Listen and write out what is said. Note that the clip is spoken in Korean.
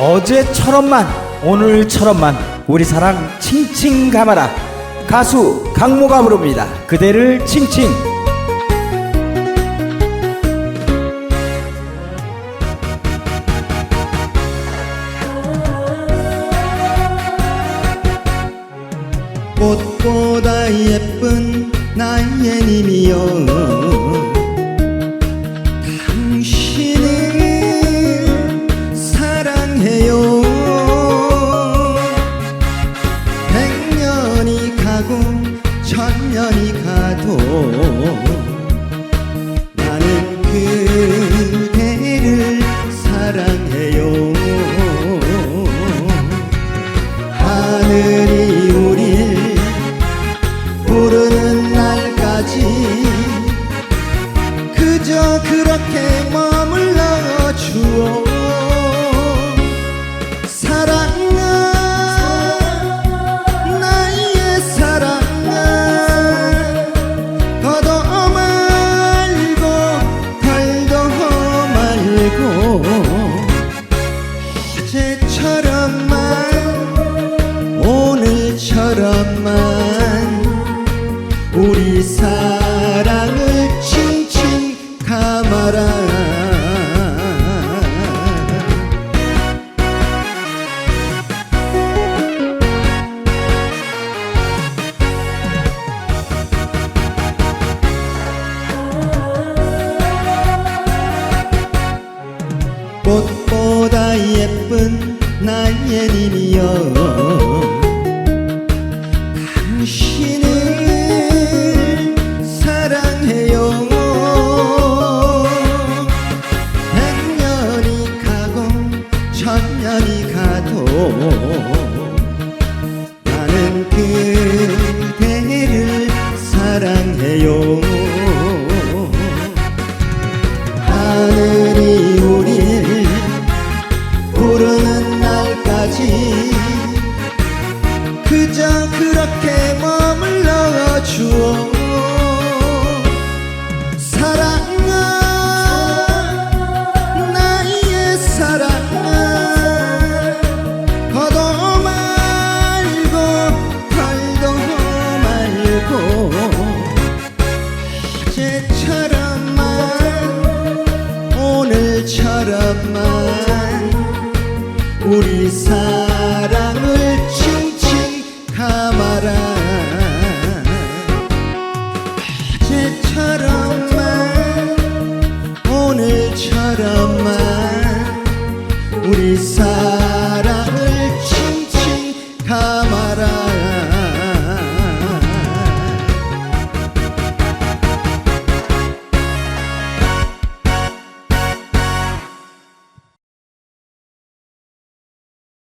어제처럼만 오늘처럼만 우리 사랑 칭칭 감아라. 가수 강모가 부릅니다. 그대를 칭칭. 꽃보다 예쁜 나의 님이여 천년이 가도 사랑을 칭칭 감아라. 꽃보다 예쁜 나의 님이여 나는 그대를 사랑해요 어제처럼만 오늘처럼만 우리 사랑을 칭칭 감아라. 어제처럼만 오늘처럼만 우리 사랑을